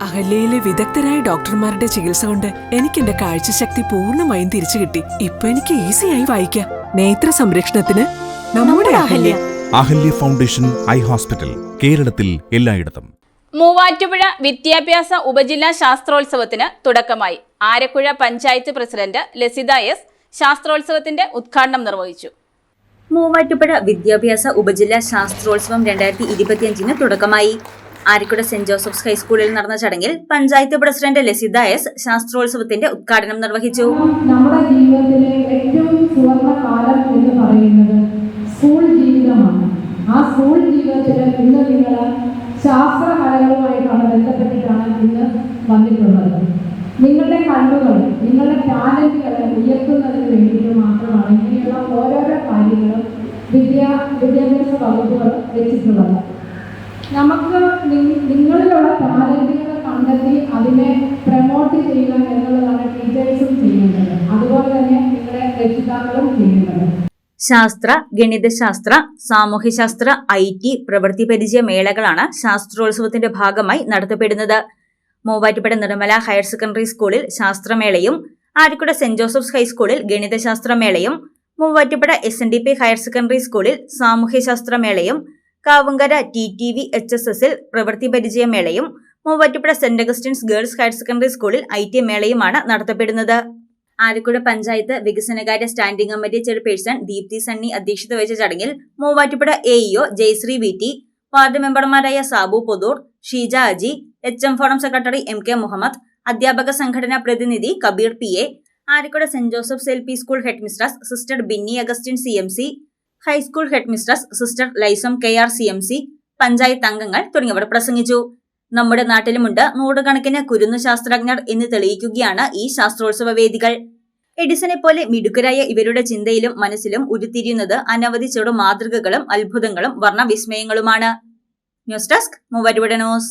അഹല്യയിലെ വിദഗ്ധരായ ഡോക്ടർമാരുടെ ചികിത്സ കൊണ്ട് എനിക്ക് എന്റെ കാഴ്ചശക്തി പൂർണമായും തിരിച്ചു കിട്ടി. ഇപ്പൊ എനിക്ക് ഈസിയായി വായിക്കാം. നേത്ര സംരക്ഷണത്തിന് നമ്മുടെ Ahalya. Ahalya foundation eye hospital കേരളത്തിൽ എല്ലായിടത്തും. മൂവാറ്റുപുഴ വിദ്യാഭ്യാസ ഉപജില്ലാ ശാസ്ത്രോത്സവത്തിന് തുടക്കമായി. ആരക്കുഴ പഞ്ചായത്ത് പ്രസിഡന്റ് ലസിത എസ് ശാസ്ത്രോത്സവത്തിന്റെ ഉദ്ഘാടനം നിർവഹിച്ചു. മൂവാറ്റുപുഴ വിദ്യാഭ്യാസ ഉപജില്ലാ ശാസ്ത്രോത്സവം രണ്ടായിരത്തി ഇരുപത്തിയഞ്ചിന് തുടക്കമായി. ആരിക്കുട സെന്റ് ജോസഫ്സ് ഹൈസ്കൂളിൽ നടന്ന ചടങ്ങിൽ പഞ്ചായത്ത് പ്രസിഡന്റ് ലസിത എസ് ശാസ്ത്രോത്സവത്തിന്റെ ഉദ്ഘാടനം നിർവഹിച്ചു. നമ്മുടെ ജീവിതത്തിലെ ഏറ്റവും സുവർണ കാലം എന്ന് പറയുന്നത് സ്കൂൾ ജീവിതമാണ്. ആ സ്കൂൾ ജീവിതത്തിൽ ഇന്ന് നിങ്ങൾ ശാസ്ത്രകലകളുമായിട്ടാണ് ബന്ധപ്പെട്ടിട്ടാണ് ഇന്ന് വന്നിട്ടുള്ളത്. നിങ്ങളുടെ കഴിവുകൾ നിങ്ങളുടെ ടാലന്റുകളെ ഉയർത്തുന്നതിന് വേണ്ടിയിട്ട് മാത്രമാണ് ഇങ്ങനെയുള്ള ഓരോരോ കാര്യങ്ങളും വിദ്യാ വിദ്യാഭ്യാസ വകുപ്പുകൾ വെച്ചിട്ടുള്ളത്. നമുക്ക് നിങ്ങളിലുള്ള താരതമ്യങ്ങൾ കണ്ടെത്തി അതിനെ പ്രമോട്ട് ചെയ്യുക എന്നുള്ളതാണ് ടീച്ചേഴ്സും ചെയ്യുന്നത്. അതുപോലെ തന്നെ നിങ്ങളുടെ രക്ഷിതാക്കളും ചെയ്യുന്നത്. ശാസ്ത്ര ഗണിതശാസ്ത്ര സാമൂഹ്യശാസ്ത്ര ഐ ടി പ്രവൃത്തി പരിചയ മേളകളാണ് ശാസ്ത്രോത്സവത്തിന്റെ ഭാഗമായി നടത്തപ്പെടുന്നത്. മൂവാറ്റുപുഴ നിർമ്മല ഹയർ സെക്കൻഡറി സ്കൂളിൽ ശാസ്ത്രമേളയും ആരിക്കുട സെന്റ് ജോസഫ്സ് ഹൈസ്കൂളിൽ ഗണിതശാസ്ത്രമേളയും Muvattupuzha S N D P higher secondary school സാമൂഹ്യശാസ്ത്ര മേളയും Kavunkara T T V H S എസിൽ പ്രവൃത്തി പരിചയ മേളയും Muvattupuzha Saint Augustine's girls higher secondary school I T മേളയുമാണ് നടത്തപ്പെടുന്നത്. ആലക്കുഴ പഞ്ചായത്ത് വികസനകാര്യ standing committee chairperson Deepthi Sunny അധ്യക്ഷത വഹിച്ച ചടങ്ങിൽ Muvattupuzha A EO Jayasree V T ward മെമ്പർമാരായ Sabu Pothoor Sheeja Aji H M forum secretary M K Muhammad അധ്യാപക സംഘടനാ പ്രതിനിധി Kabeer P A Alakuzha Saint Joseph L P school headmistress sister Binny Augustine C M C high school head mistress sister Lysam K R C M C panchayat അംഗങ്ങൾ തുടങ്ങിയവർ പ്രസംഗിച്ചു. നമ്മുടെ നാട്ടിലുമുണ്ട് നൂറുകണക്കിന് കുരുന്നു ശാസ്ത്രജ്ഞർ എന്ന് തെളിയിക്കുകയാണ് ഈ ശാസ്ത്രോത്സവ വേദികൾ. എഡിസനെ പോലെ മിടുക്കരായ ഇവരുടെ ചിന്തയിലും മനസ്സിലും ഉരുത്തിരിയുന്നത് അനവധി ചെറു മാതൃകകളും അത്ഭുതങ്ങളും വർണവിസ്മയങ്ങളുമാണ്. ന്യൂസ് ഡെസ്ക് മൂവരുവിടെ ന്യൂസ്.